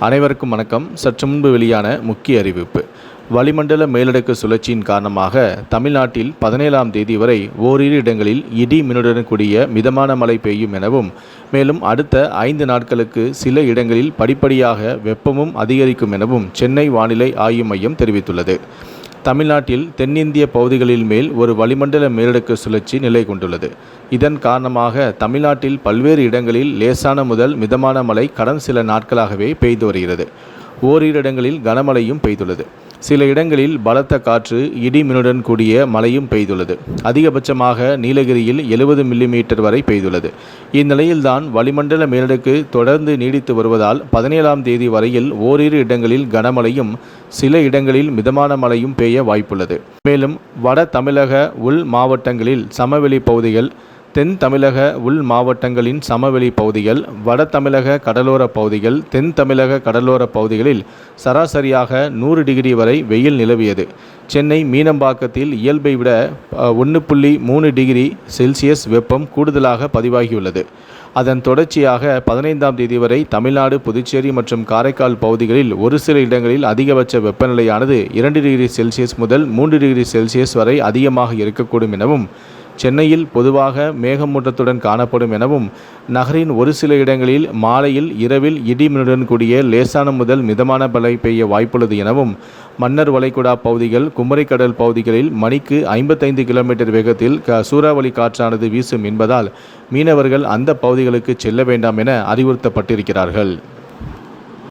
அனைவருக்கும் வணக்கம். சற்று முன்பு வெளியான முக்கிய அறிவிப்பு. வளிமண்டல மேலடுக்கு சுழற்சியின் காரணமாக தமிழ்நாட்டில் பதினேழாம் தேதி வரை ஓரிரு இடங்களில் இடி மின்னுடன் கூடிய மிதமான மழை பெய்யும் எனவும் மேலும் அடுத்த ஐந்து நாட்களுக்கு சில இடங்களில் படிப்படியாக வெப்பமும் அதிகரிக்கும் எனவும் சென்னை வானிலை ஆய்வு மையம் தெரிவித்துள்ளது. தமிழ்நாட்டில் தென்னிந்திய பகுதிகளில் மேல் ஒரு வளிமண்டல மேலடுக்கு சுழற்சி நிலை கொண்டுள்ளது. இதன் காரணமாக தமிழ்நாட்டில் பல்வேறு இடங்களில் லேசான முதல் மிதமான மழை கடந்த சில நாட்களாகவே பெய்து வருகிறது. ஓரிரு இடங்களில் கனமழையும் பெய்துள்ளது. சில இடங்களில் பலத்த காற்று இடி மின்னுடன் கூடிய மழையும் பெய்துள்ளது. அதிகபட்சமாக நீலகிரியில் எழுபது மில்லிமீட்டர் வரை பெய்துள்ளது. இந்நிலையில்தான் வளிமண்டல மேலடுக்கு தொடர்ந்து நீடித்து வருவதால் பதினேழாம் தேதி வரையில் ஓரிரு இடங்களில் கனமழையும் சில இடங்களில் மிதமான மழையும் பெய்ய வாய்ப்புள்ளது. மேலும் வட தமிழக உள் மாவட்டங்களில் சமவெளி பகுதிகள் தென் தமிழக உள் மாவட்டங்களின் சமவெளி பகுதிகள் வட தமிழக கடலோர பகுதிகள் தென் தமிழக கடலோர பகுதிகளில் சராசரியாக நூறு டிகிரி வரை வெயில் நிலவியது. சென்னை மீனம்பாக்கத்தில் இயல்பை விட ஒன்று புள்ளி மூணு டிகிரி செல்சியஸ் வெப்பம் கூடுதலாக பதிவாகியுள்ளது. அதன் தொடர்ச்சியாக பதினைந்தாம் தேதி வரை தமிழ்நாடு புதுச்சேரி மற்றும் காரைக்கால் பகுதிகளில் ஒரு சில இடங்களில் அதிகபட்ச வெப்பநிலையானது இரண்டு டிகிரி செல்சியஸ் முதல் மூன்று டிகிரி செல்சியஸ் வரை அதிகமாக இருக்கக்கூடும் எனவும் சென்னையில் பொதுவாக மேகமூட்டத்துடன் காணப்படும் எனவும் நகரின் ஒரு சில இடங்களில் மாலையில் இரவில் இடிமின்னுடன் கூடிய லேசான முதல் மிதமான மழை பெய்ய வாய்ப்புள்ளது எனவும் மன்னர் வளைகுடா பகுதிகள் குமரிக்கடல் பகுதிகளில் மணிக்கு ஐம்பத்தைந்து கிலோமீட்டர் வேகத்தில் க சூறாவளி காற்றானது வீசும் என்பதால் மீனவர்கள் அந்த பகுதிகளுக்கு செல்ல வேண்டாம் என அறிவுறுத்தப்பட்டிருக்கிறார்கள்.